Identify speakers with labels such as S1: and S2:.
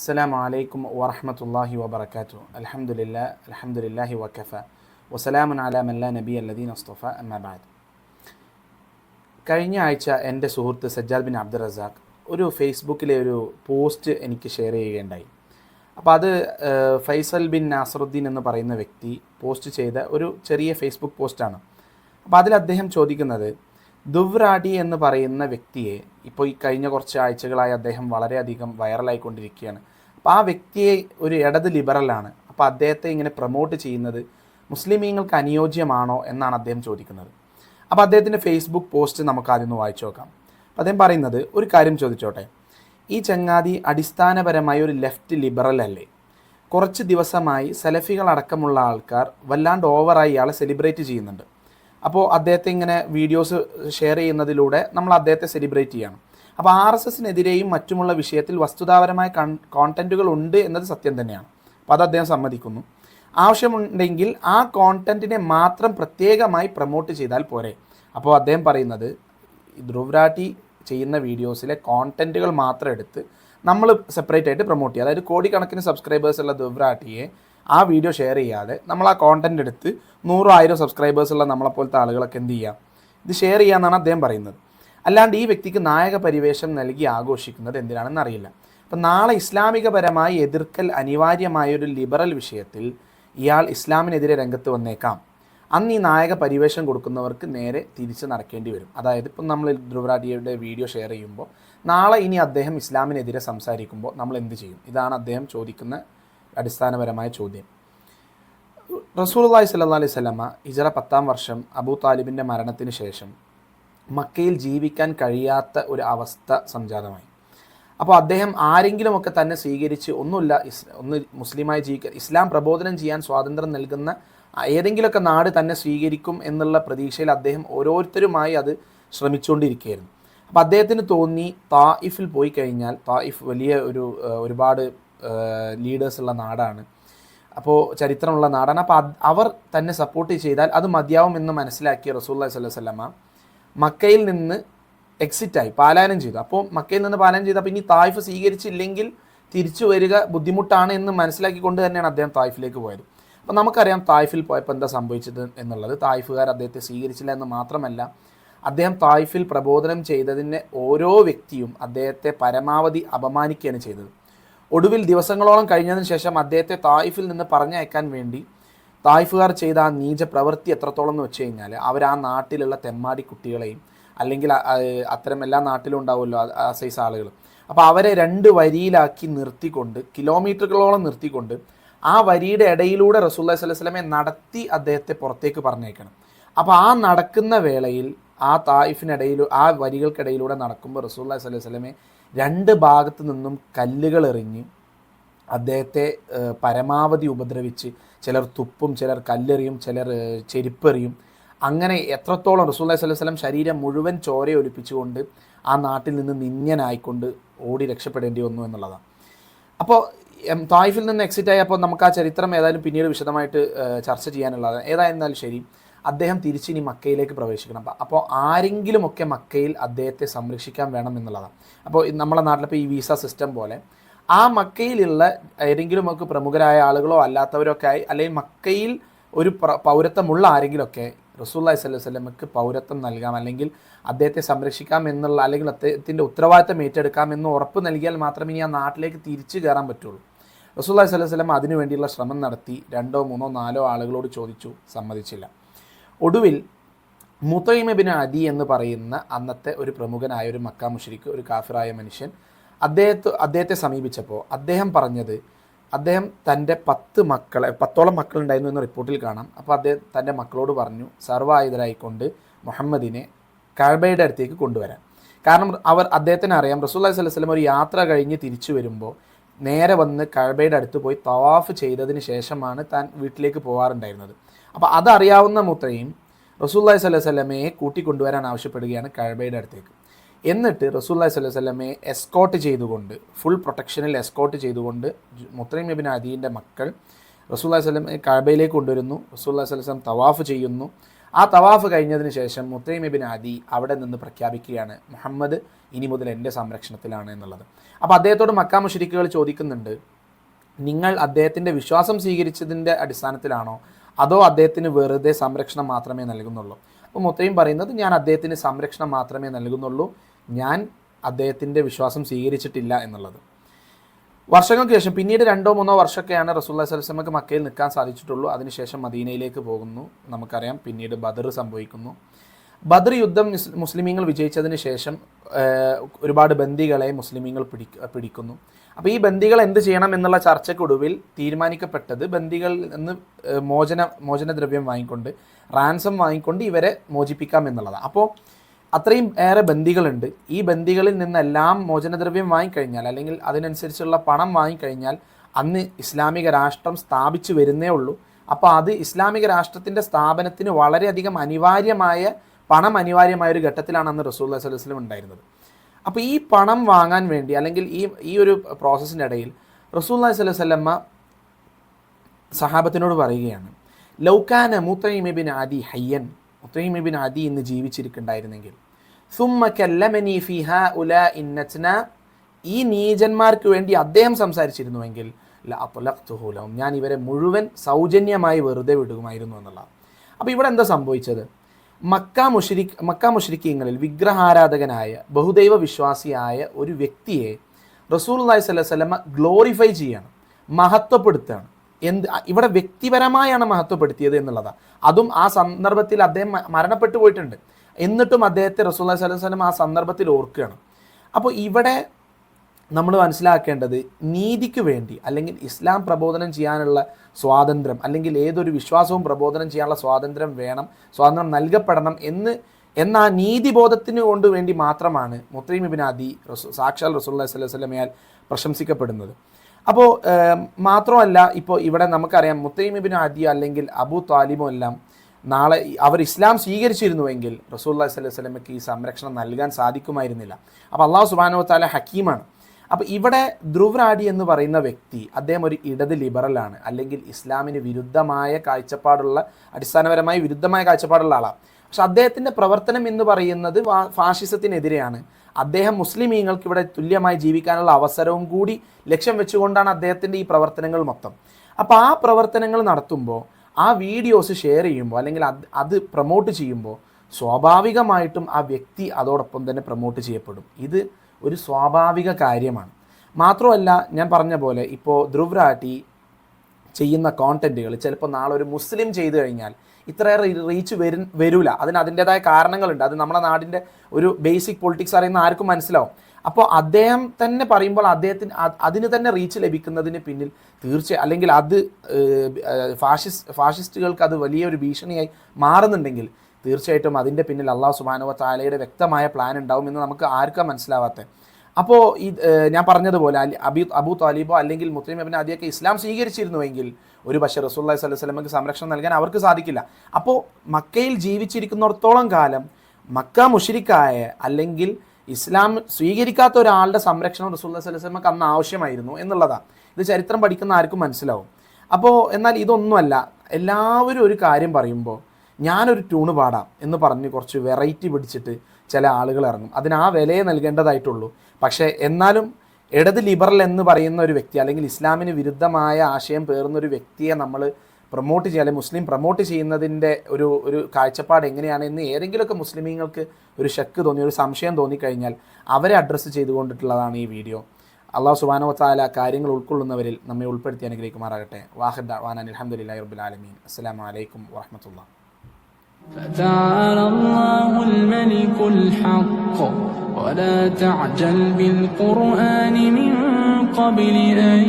S1: അസ്സാം വലൈക്കും വാഹമത്തല്ലാഹി വാബർക്കാത്തു അലഹമുല്ല അലഹമുല്ലാഹി വക്കഫ വസലാമൻ അലാമല്ല നബി അല്ലദീൻ അസ്തഫ അമ്മബാദ് കഴിഞ്ഞ ആഴ്ച എന്റെ സുഹൃത്ത് സജ്ജാദ് ബിൻ അബ്ദുൾ റസാഖ് ഒരു ഫേസ്ബുക്കിലെ ഒരു പോസ്റ്റ് എനിക്ക് ഷെയർ ചെയ്യുകയുണ്ടായി. അപ്പോൾ അത് ഫൈസൽ ബിൻ നാസറുദ്ദീൻ എന്ന് പറയുന്ന വ്യക്തി പോസ്റ്റ് ചെയ്ത ഒരു ചെറിയ ഫേസ്ബുക്ക് പോസ്റ്റാണ്. അപ്പോൾ അതിൽ അദ്ദേഹം ചോദിക്കുന്നത് ദുവ്രാഡി എന്ന് പറയുന്ന വ്യക്തിയെ ഇപ്പോൾ ഈ കഴിഞ്ഞ കുറച്ച് ആഴ്ചകളായി അദ്ദേഹം വളരെയധികം വൈറലായിക്കൊണ്ടിരിക്കുകയാണ്. അപ്പോൾ ആ വ്യക്തിയെ ഒരു ഇടത് ലിബറലാണ്. അപ്പോൾ അദ്ദേഹത്തെ ഇങ്ങനെ പ്രൊമോട്ട് ചെയ്യുന്നത് മുസ്ലിമീങ്ങൾക്ക് അനുയോജ്യമാണോ എന്നാണ് അദ്ദേഹം ചോദിക്കുന്നത്. അപ്പോൾ അദ്ദേഹത്തിന്റെ ഫേസ്ബുക്ക് പോസ്റ്റ് നമുക്ക് ആദ്യം ഒന്ന് വായിച്ചു നോക്കാം. അപ്പോൾ അദ്ദേഹം പറയുന്നത് ഒരു കാര്യം ചോദിച്ചോട്ടെ. ഈ ചങ്ങാതി അടിസ്ഥാനപരമായി ഒരു ലെഫ്റ്റ് ലിബറൽ അല്ലേ? കുറച്ച് ദിവസമായി സെലഫികൾ അടക്കമുള്ള ആൾക്കാർ വല്ലാണ്ട് ഓവറായി ഇയാളെ സെലിബ്രേറ്റ് ചെയ്യുന്നുണ്ട്. അപ്പോൾ അദ്ദേഹത്തെ ഇങ്ങനെ വീഡിയോസ് ഷെയർ ചെയ്യുന്നതിലൂടെ നമ്മൾ അദ്ദേഹത്തെ സെലിബ്രേറ്റ് ചെയ്യണം. അപ്പോൾ ആർ എസ് എസിനെതിരെയും മറ്റുമുള്ള വിഷയത്തിൽ വസ്തുതാപരമായ കോണ്ടന്റുകൾ ഉണ്ട് എന്നത് സത്യം തന്നെയാണ്. അപ്പോൾ അത് അദ്ദേഹം സമ്മതിക്കുന്നു. ആവശ്യമുണ്ടെങ്കിൽ ആ കോണ്ടന്റിനെ മാത്രം പ്രത്യേകമായി പ്രൊമോട്ട് ചെയ്താൽ പോരെ. അപ്പോൾ അദ്ദേഹം പറയുന്നത് ധ്രുവരാട്ടി ചെയ്യുന്ന വീഡിയോസിലെ കോണ്ടന്റുകൾ മാത്രം എടുത്ത് നമ്മൾ സെപ്പറേറ്റ് ആയിട്ട് പ്രൊമോട്ട് ചെയ്യുക. അതായത് കോടിക്കണക്കിന് സബ്സ്ക്രൈബേഴ്സ് ഉള്ള ധ്രുവരാട്ടിയെ ആ വീഡിയോ ഷെയർ ചെയ്യാതെ നമ്മൾ ആ കോണ്ടന്റ് എടുത്ത് നൂറോ ആയിരം സബ്സ്ക്രൈബേഴ്സ് ഉള്ള നമ്മളെപ്പോലത്തെ ആളുകളൊക്കെ എന്ത് ചെയ്യാം? ഇത് ഷെയർ ചെയ്യാമെന്നാണ് അദ്ദേഹം പറയുന്നത്. അല്ലാണ്ട് ഈ വ്യക്തിക്ക് നായക പരിവേഷം നൽകി ആഘോഷിക്കുന്നത് എന്തിനാണെന്ന് അറിയില്ല. അപ്പം നാളെ ഇസ്ലാമികപരമായി എതിർക്കൽ അനിവാര്യമായൊരു ലിബറൽ വിഷയത്തിൽ ഇയാൾ ഇസ്ലാമിനെതിരെ രംഗത്ത് വന്നേക്കാം. അന്ന് ഈ നായക പരിവേഷം കൊടുക്കുന്നവർക്ക് നേരെ തിരിച്ച് നടക്കേണ്ടി വരും. അതായത് ഇപ്പം നമ്മൾ ധ്രുവരാഡിയുടെ വീഡിയോ ഷെയർ ചെയ്യുമ്പോൾ നാളെ ഇനി അദ്ദേഹം ഇസ്ലാമിനെതിരെ സംസാരിക്കുമ്പോൾ നമ്മൾ എന്ത് ചെയ്യും? ഇതാണ് അദ്ദേഹം ചോദിക്കുന്ന അടിസ്ഥാനപരമായ ചോദ്യം. റസൂലുള്ളാഹി സല്ലാ അലൈഹി സ്വലമ ഹിജറ പത്താം വർഷം അബൂ താലിബിന്റെ മരണത്തിന് ശേഷം മക്കയിൽ ജീവിക്കാൻ കഴിയാത്ത ഒരു അവസ്ഥ സംജാതമായി. അപ്പോൾ അദ്ദേഹം ആരെങ്കിലുമൊക്കെ തന്നെ സ്വീകരിച്ച് ഒന്നുമില്ല ഇസ് ഒന്ന് മുസ്ലിമായി ജീവിക്കാൻ ഇസ്ലാം പ്രബോധനം ചെയ്യാൻ സ്വാതന്ത്ര്യം നൽകുന്ന ഏതെങ്കിലുമൊക്കെ നാട് തന്നെ സ്വീകരിക്കും എന്നുള്ള പ്രതീക്ഷയിൽ അദ്ദേഹം ഓരോരുത്തരുമായി അത് ശ്രമിച്ചുകൊണ്ടിരിക്കുകയായിരുന്നു. അപ്പോൾ അദ്ദേഹത്തിന് തോന്നി തായിഫിൽ പോയി കഴിഞ്ഞാൽ തായിഫ് വലിയ ഒരു ഒരുപാട് ലീഡേഴ്സ് ഉള്ള നാടാണ്. അപ്പോൾ ചരിത്രമുള്ള നാടാണ്. അപ്പോൾ അവർ തന്നെ സപ്പോർട്ട് ചെയ്താൽ അത് മതിയാവും എന്ന് മനസ്സിലാക്കിയ റസൂല്ലാ വസല്ലമ മക്കയിൽ നിന്ന് എക്സിറ്റായി പാലായനം ചെയ്തു. അപ്പോൾ മക്കയിൽ നിന്ന് പാലായനം ചെയ്തപ്പോൾ ഇനി തായ്ഫ് സ്വീകരിച്ചില്ലെങ്കിൽ തിരിച്ചു വരിക ബുദ്ധിമുട്ടാണ് എന്ന് മനസ്സിലാക്കിക്കൊണ്ട് തന്നെയാണ് അദ്ദേഹം തായ്ഫിലേക്ക് പോയത്. അപ്പോൾ നമുക്കറിയാം തായ്ഫിൽ പോയപ്പോൾ എന്താ സംഭവിച്ചത് എന്നുള്ളത്. തായ്ഫുകാർ അദ്ദേഹത്തെ സ്വീകരിച്ചില്ല എന്ന് മാത്രമല്ല അദ്ദേഹം തായ്ഫിൽ പ്രബോധനം ചെയ്തതിന്റെ ഓരോ വ്യക്തിയും അദ്ദേഹത്തെ പരമാവധി അപമാനിക്കുകയാണ് ചെയ്തത്. ഒടുവിൽ ദിവസങ്ങളോളം കഴിഞ്ഞതിന് ശേഷം അദ്ദേഹത്തെ തായിഫിൽ നിന്ന് പറഞ്ഞയക്കാൻ വേണ്ടി തായിഫുകാർ ചെയ്ത ആ നീച പ്രവൃത്തി എത്രത്തോളം എന്ന് വെച്ച് കഴിഞ്ഞാൽ അവർ ആ നാട്ടിലുള്ള തെമ്മാടി കുട്ടികളെയും അല്ലെങ്കിൽ അത്തരം എല്ലാ നാട്ടിലും ഉണ്ടാവുമല്ലോ ആ- ആ സൈസ് ആളുകൾ. അപ്പോൾ അവരെ രണ്ട് വരിയിലാക്കി നിർത്തിക്കൊണ്ട് കിലോമീറ്ററുകളോളം നിർത്തിക്കൊണ്ട് ആ വരിയുടെ ഇടയിലൂടെ റസൂല്ലാ സ്വലമെ നടത്തി അദ്ദേഹത്തെ പുറത്തേക്ക് പറഞ്ഞേക്കണം അപ്പോൾ ആ നടക്കുന്ന വേളയിൽ ആ തായിഫിനിടയിൽ ആ വരികൾക്കിടയിലൂടെ നടക്കുമ്പോൾ റസൂല്ലാ അലൈഹി സ്വലമെ രണ്ട് ഭാഗത്തു നിന്നും കല്ലുകൾ എറിഞ്ഞ് അദ്ദേഹത്തെ പരമാവധി ഉപദ്രവിച്ച് ചിലർ തുപ്പും ചിലർ കല്ലെറിയും ചിലർ ചെരുപ്പെറിയും. അങ്ങനെ എത്രത്തോളം റസൂല്ലാ അലൈഹി വസല്ലം ശരീരം മുഴുവൻ ചോര ഒലിപ്പിച്ചുകൊണ്ട് ആ നാട്ടിൽ നിന്ന് നിന്യനായിക്കൊണ്ട് ഓടി രക്ഷപ്പെടേണ്ടി വന്നു എന്നുള്ളതാണ്. അപ്പോൾ തായിഫിൽ നിന്ന് എക്സിറ്റ് ആയപ്പോൾ നമുക്ക് ആ ചരിത്രം ഏതായാലും പിന്നീട് വിശദമായിട്ട് ചർച്ച ചെയ്യാനുള്ളതാണ്. ഏതായിരുന്നാലും ശരി അദ്ദേഹം തിരിച്ചിനി മക്കയിലേക്ക് പ്രവേശിക്കണം. അപ്പോൾ ആരെങ്കിലുമൊക്കെ മക്കയിൽ അദ്ദേഹത്തെ സംരക്ഷിക്കാൻ വേണം എന്നുള്ളതാണ്. അപ്പോൾ നമ്മുടെ നാട്ടിലിപ്പോൾ ഈ വിസ സിസ്റ്റം പോലെ ആ മക്കയിലുള്ള ഏതെങ്കിലുമൊക്കെ പ്രമുഖരായ ആളുകളോ അല്ലാത്തവരോ ഒക്കെ ആയി അല്ലെങ്കിൽ മക്കയിൽ ഒരു പ്ര- പൗരത്വമുള്ള ആരെങ്കിലുമൊക്കെ റസൂല്ലായി സ്വല്ലു വല്ലമക്ക് പൗരത്വം നൽകാം അല്ലെങ്കിൽ അദ്ദേഹത്തെ സംരക്ഷിക്കാം എന്നുള്ള അല്ലെങ്കിൽ അദ്ദേഹത്തിന്റെ ഉത്തരവാദിത്തം ഏറ്റെടുക്കാം എന്ന് ഉറപ്പ് നൽകിയാൽ മാത്രമേ ഇനി ആ നാട്ടിലേക്ക് തിരിച്ചു കയറാൻ പറ്റുള്ളൂ. റസൂല്ലായി സ്വല്ലു വല്ലം അതിനു വേണ്ടിയുള്ള ശ്രമം നടത്തി രണ്ടോ മൂന്നോ നാലോ ആളുകളോട് ചോദിച്ചു സമ്മതിച്ചില്ല. ഒടുവിൽ മുത്തൈമബിന് അദി എന്ന് പറയുന്ന അന്നത്തെ ഒരു പ്രമുഖനായ ഒരു മക്ക മുഷരിക്ക് ഒരു കാഫിറായ മനുഷ്യൻ അദ്ദേഹത്തെ അദ്ദേഹത്തെ സമീപിച്ചപ്പോൾ അദ്ദേഹം പറഞ്ഞത് അദ്ദേഹം തന്റെ പത്ത് മക്കളെ പത്തോളം മക്കളുണ്ടായിരുന്നു എന്ന് റിപ്പോർട്ടിൽ കാണാം. അപ്പോൾ അദ്ദേഹം തന്റെ മക്കളോട് പറഞ്ഞു സർവായുധരായിക്കൊണ്ട് മുഹമ്മദിനെ കഴബയുടെ അടുത്തേക്ക് കൊണ്ടുവരാൻ. കാരണം അവർ അദ്ദേഹത്തിന് അറിയാം റസൂല്ലാ വസല്ലം ഒരു യാത്ര കഴിഞ്ഞ് തിരിച്ചു വരുമ്പോൾ നേരെ വന്ന് കഴബയുടെ അടുത്ത് പോയി തവാഫ് ചെയ്തതിന് ശേഷമാണ് താൻ വീട്ടിലേക്ക് പോകാറുണ്ടായിരുന്നത്. അപ്പോൾ അതറിയാവുന്ന മുത്തയും റസൂല്ലായി സ്വല്ലു വല്ലമയെ കൂട്ടിക്കൊണ്ടുവരാൻ ആവശ്യപ്പെടുകയാണ് കഴബയുടെ അടുത്തേക്ക്. എന്നിട്ട് റസൂല്ലായി സ്വല്ലു വല്ലമയെ എസ്കോട്ട് ചെയ്തുകൊണ്ട് ഫുൾ പ്രൊട്ടക്ഷനിൽ എസ്കോട്ട് ചെയ്തുകൊണ്ട് മുത്തൈം നബിൻ അദീന്റെ മക്കൾ റസൂല്ലായി സ്വലം കഴബയിലേക്ക് കൊണ്ടുവരുന്നു. റസൂല്ലാ സ്വലം തവാഫ് ചെയ്യുന്നു. ആ തവാഫ് കഴിഞ്ഞതിന് ശേഷം മുത്തൈം ഇബിൻ അദി അവിടെ നിന്ന് പ്രഖ്യാപിക്കുകയാണ് മുഹമ്മദ് ഇനി മുതൽ എന്റെ സംരക്ഷണത്തിലാണ് എന്നുള്ളത്. അപ്പോൾ അദ്ദേഹത്തോട് മക്കാ മുഷരിക്കുകൾ ചോദിക്കുന്നുണ്ട് നിങ്ങൾ അദ്ദേഹത്തിന്റെ വിശ്വാസം സ്വീകരിച്ചതിന്റെ അടിസ്ഥാനത്തിലാണോ അതോ അദ്ദേഹത്തിന് വെറുതെ സംരക്ഷണം മാത്രമേ നൽകുന്നുള്ളൂ? അപ്പോൾ മുത്തയും പറയുന്നത് ഞാൻ അദ്ദേഹത്തിന് സംരക്ഷണം മാത്രമേ നൽകുന്നുള്ളൂ. ഞാൻ അദ്ദേഹത്തിന്റെ വിശ്വാസം സ്വീകരിച്ചിട്ടില്ല എന്നുള്ളത്. വർഷങ്ങൾക്ക് ശേഷം പിന്നീട് രണ്ടോ മൂന്നോ വർഷമൊക്കെയാണ് റസൂല്ലാ സ്വലമക്ക് മക്കയിൽ നിൽക്കാൻ സാധിച്ചിട്ടുള്ളൂ. അതിനുശേഷം മദീനയിലേക്ക് പോകുന്നു. നമുക്കറിയാം പിന്നീട് ബദർ സംഭവിക്കുന്നു. ബദർ യുദ്ധം മുസ്ലിമീങ്ങൾ വിജയിച്ചതിന് ശേഷം ഒരുപാട് ബന്ദികളെ മുസ്ലിമീങ്ങൾ പിടി പിടിക്കുന്നു. അപ്പോൾ ഈ ബന്ദികൾ എന്ത് ചെയ്യണം എന്നുള്ള ചർച്ചയ്ക്കൊടുവിൽ തീരുമാനിക്കപ്പെട്ടത് ബന്ദികൾ നിന്ന് മോചന മോചനദ്രവ്യം വാങ്ങിക്കൊണ്ട് റാൻസം വാങ്ങിക്കൊണ്ട് ഇവരെ മോചിപ്പിക്കാം എന്നുള്ളതാണ് അപ്പോൾ അത്രയും ഏറെ ബന്ദികളുണ്ട്. ഈ ബന്ദികളിൽ നിന്നെല്ലാം മോചനദ്രവ്യം വാങ്ങിക്കഴിഞ്ഞാൽ അല്ലെങ്കിൽ അതിനനുസരിച്ചുള്ള പണം വാങ്ങിക്കഴിഞ്ഞാൽ അന്ന് ഇസ്ലാമിക രാഷ്ട്രം സ്ഥാപിച്ചു വരുന്നേ ഉള്ളൂ. അപ്പോൾ അത് ഇസ്ലാമിക രാഷ്ട്രത്തിന്റെ സ്ഥാപനത്തിന് വളരെയധികം അനിവാര്യമായ പണം അനിവാര്യമായ ഒരു ഘട്ടത്തിലാണ് അന്ന് റസൂൽ വസ്ലം ഉണ്ടായിരുന്നത്. അപ്പോൾ ഈ പണം വാങ്ങാൻ വേണ്ടി അല്ലെങ്കിൽ ഈ ഈ ഒരു പ്രോസസ്സിന്റെ ഇടയിൽ റസൂൽ അലൈഹി സ്വലമ്മ സഹാബത്തിനോട് പറയുകയാണ് ലൗക്കാന മുത്തൈമിബിൻ ആദി ഹയ്യൻ മുത്തൈമിബിൻ ആദി ഇന്ന് ജീവിച്ചിരിക്കുന്നുണ്ടായിരുന്നെങ്കിൽ സുമ്മ ഫിഹ ഉല ഇന്നച്ന ഈ നീചന്മാർക്ക് വേണ്ടി അദ്ദേഹം സംസാരിച്ചിരുന്നുവെങ്കിൽ ഞാൻ ഇവരെ മുഴുവൻ സൗജന്യമായി വെറുതെ വിടുമായിരുന്നു എന്നുള്ളതാണ് അപ്പോൾ ഇവിടെ എന്താ സംഭവിച്ചത്? മക്ക മുഷരിക് മക്ക മുഷരിക്കങ്ങളിൽ വിഗ്രഹാരാധകനായ ബഹുദൈവ വിശ്വാസിയായ ഒരു വ്യക്തിയെ റസൂൽ അള്ളഹി സ്വലമ ഗ്ലോറിഫൈ ചെയ്യണം മഹത്വപ്പെടുത്തുകയാണ്. എന്ത് ഇവിടെ വ്യക്തിപരമായാണ് മഹത്വപ്പെടുത്തിയത് എന്നുള്ളതാണ് അതും ആ സന്ദർഭത്തിൽ അദ്ദേഹം മരണപ്പെട്ടു പോയിട്ടുണ്ട് എന്നിട്ടും അദ്ദേഹത്തെ റസൂൽ അള്ളഹി സ്വലം ആ സന്ദർഭത്തിൽ ഓർക്കുകയാണ്. അപ്പോൾ ഇവിടെ നമ്മൾ മനസ്സിലാക്കേണ്ടത് നീതിക്ക് വേണ്ടി അല്ലെങ്കിൽ ഇസ്ലാം പ്രബോധനം ചെയ്യാനുള്ള സ്വാതന്ത്ര്യം അല്ലെങ്കിൽ ഏതൊരു വിശ്വാസവും പ്രബോധനം ചെയ്യാനുള്ള സ്വാതന്ത്ര്യം വേണം സ്വാതന്ത്ര്യം നൽകപ്പെടണം എന്ന് എന്ന നീതിബോധത്തിന് കൊണ്ട് വേണ്ടി മാത്രമാണ് മുത്തീം ആദി റസൂ സാക്ഷാൽ റസൂല്ലാ സ്വല്ലി വല്ലമയാൽ പ്രശംസിക്കപ്പെടുന്നത്. അപ്പോൾ മാത്രമല്ല ഇപ്പോൾ ഇവിടെ നമുക്കറിയാം മുത്തീം ഇബിൻ ആദി അല്ലെങ്കിൽ അബു താലിമോ എല്ലാം നാളെ അവർ ഇസ്ലാം സ്വീകരിച്ചിരുന്നുവെങ്കിൽ റസൂല്ലാ സ്വല്ലി സ്വലമയ്ക്ക് ഈ സംരക്ഷണം നൽകാൻ സാധിക്കുമായിരുന്നില്ല. അപ്പോൾ അള്ളാഹു സുബാനോ താല ഹക്കീമാണ്. അപ്പോൾ ഇവിടെ ധ്രുവരാടി എന്ന് പറയുന്ന വ്യക്തി അദ്ദേഹം ഒരു ഇടത് ലിബറലാണ് അല്ലെങ്കിൽ ഇസ്ലാമിന് വിരുദ്ധമായ കാഴ്ചപ്പാടുള്ള അടിസ്ഥാനപരമായി വിരുദ്ധമായ കാഴ്ചപ്പാടുള്ള ആളാണ് പക്ഷെ അദ്ദേഹത്തിന്റെ പ്രവർത്തനം എന്ന് പറയുന്നത് ഫാഷിസത്തിനെതിരെയാണ് അദ്ദേഹം മുസ്ലിമീങ്ങൾക്ക് ഇവിടെ തുല്യമായി ജീവിക്കാനുള്ള അവസരവും കൂടി ലക്ഷ്യം വെച്ചുകൊണ്ടാണ് അദ്ദേഹത്തിന്റെ ഈ പ്രവർത്തനങ്ങൾ മൊത്തം. അപ്പോൾ ആ പ്രവർത്തനങ്ങൾ നടത്തുമ്പോൾ ആ വീഡിയോസ് ഷെയർ ചെയ്യുമ്പോൾ അല്ലെങ്കിൽ അത് പ്രൊമോട്ട് ചെയ്യുമ്പോൾ സ്വാഭാവികമായിട്ടും ആ വ്യക്തി അതോടൊപ്പം തന്നെ പ്രൊമോട്ട് ചെയ്യപ്പെടും. ഇത് ഒരു സ്വാഭാവിക കാര്യമാണ്. മാത്രമല്ല ഞാൻ പറഞ്ഞ പോലെ ഇപ്പോൾ ധ്രുവ്രാട്ടി ചെയ്യുന്ന കോണ്ടന്റുകൾ ചിലപ്പോൾ നാളെ ഒരു മുസ്ലിം ചെയ്തു കഴിഞ്ഞാൽ ഇത്രയേറെ റീച്ച് വരു വരില്ല അതിന് അതിന്റെതായ കാരണങ്ങളുണ്ട്. അത് നമ്മുടെ നാടിന്റെ ഒരു ബേസിക് പൊളിറ്റിക്സ് അറിയുന്ന ആർക്കും മനസ്സിലാവും. അപ്പോൾ അദ്ദേഹം തന്നെ പറയുമ്പോൾ അദ്ദേഹത്തിന് അതിന് തന്നെ റീച്ച് ലഭിക്കുന്നതിന് പിന്നിൽ തീർച്ചയായും അല്ലെങ്കിൽ അത് ഫാഷിസ്റ്റ് ഫാഷിസ്റ്റുകൾക്ക് അത് വലിയൊരു ഭീഷണിയായി മാറുന്നുണ്ടെങ്കിൽ തീർച്ചയായിട്ടും അതിന്റെ പിന്നിൽ അള്ളാഹു സുബാനുവ താലയുടെ വ്യക്തമായ പ്ലാൻ ഉണ്ടാവും എന്ന് നമുക്ക് ആർക്കും മനസ്സിലാവാത്തത് അപ്പോൾ ഈ ഞാൻ പറഞ്ഞതുപോലെ അലി അബി അബു താലിബോ അല്ലെങ്കിൽ മുസ്ലിം അബിൻ ആദ്യമൊക്കെ ഇസ്ലാം സ്വീകരിച്ചിരുന്നുവെങ്കിൽ ഒരു പക്ഷേ റസൂല്ലാ സ്വല്ലു സ്വലമക്ക് സംരക്ഷണം നൽകാൻ അവർക്ക് സാധിക്കില്ല. അപ്പോൾ മക്കയിൽ ജീവിച്ചിരിക്കുന്നിടത്തോളം കാലം മക്ക മുഷിരിക്കായ അല്ലെങ്കിൽ ഇസ്ലാം സ്വീകരിക്കാത്ത ഒരാളുടെ സംരക്ഷണം റസൂല്ലാ അലൈഹി സ്വലമക്ക് അന്ന് ആവശ്യമായിരുന്നു എന്നുള്ളതാണ് ഇത് ചരിത്രം പഠിക്കുന്ന ആർക്കും മനസ്സിലാവും. അപ്പോൾ എന്നാൽ ഇതൊന്നുമല്ല. എല്ലാവരും ഒരു കാര്യം പറയുമ്പോൾ ഞാനൊരു ട്യൂണ് പാടാം എന്ന് പറഞ്ഞ് കുറച്ച് വെറൈറ്റി പിടിച്ചിട്ട് ചില ആളുകൾ ഇറങ്ങും. അതിന് ആ വിലയെ നൽകേണ്ടതായിട്ടുള്ളൂ. പക്ഷേ എന്നാലും ഇടത് ലിബറൽ എന്ന് പറയുന്ന ഒരു വ്യക്തി അല്ലെങ്കിൽ ഇസ്ലാമിന് വിരുദ്ധമായ ആശയം പേറുന്ന ഒരു വ്യക്തിയെ നമ്മൾ പ്രൊമോട്ട് ചെയ്യുക അല്ലെങ്കിൽ മുസ്ലിം പ്രൊമോട്ട് ചെയ്യുന്നതിന്റെ ഒരു ഒരു കാഴ്ചപ്പാട് എങ്ങനെയാണ് എന്ന് ഏതെങ്കിലുമൊക്കെ മുസ്ലിമീങ്ങൾക്ക് ഒരു ശക്ക് തോന്നി ഒരു സംശയം തോന്നിക്കഴിഞ്ഞാൽ അവരെ അഡ്രസ്സ് ചെയ്തുകൊണ്ടിട്ടുള്ളതാണ് ഈ വീഡിയോ അള്ളാഹു സുബാനോ താല കാര്യങ്ങൾ ഉൾക്കൊള്ളുന്നവരിൽ നമ്മെ ഉൾപ്പെടുത്തി അനുഗ്രഹിക്കുമാറാകട്ടെ. വാഹിദ് വാനാൻ അലഹമുല്ലാ റബുലാലമീൻ അസ്സാം വലൈക്കും വാഹമത്തുള്ള
S2: فتعالى الله الملك الحق. ولا تعجل بالقرآن من قبل أن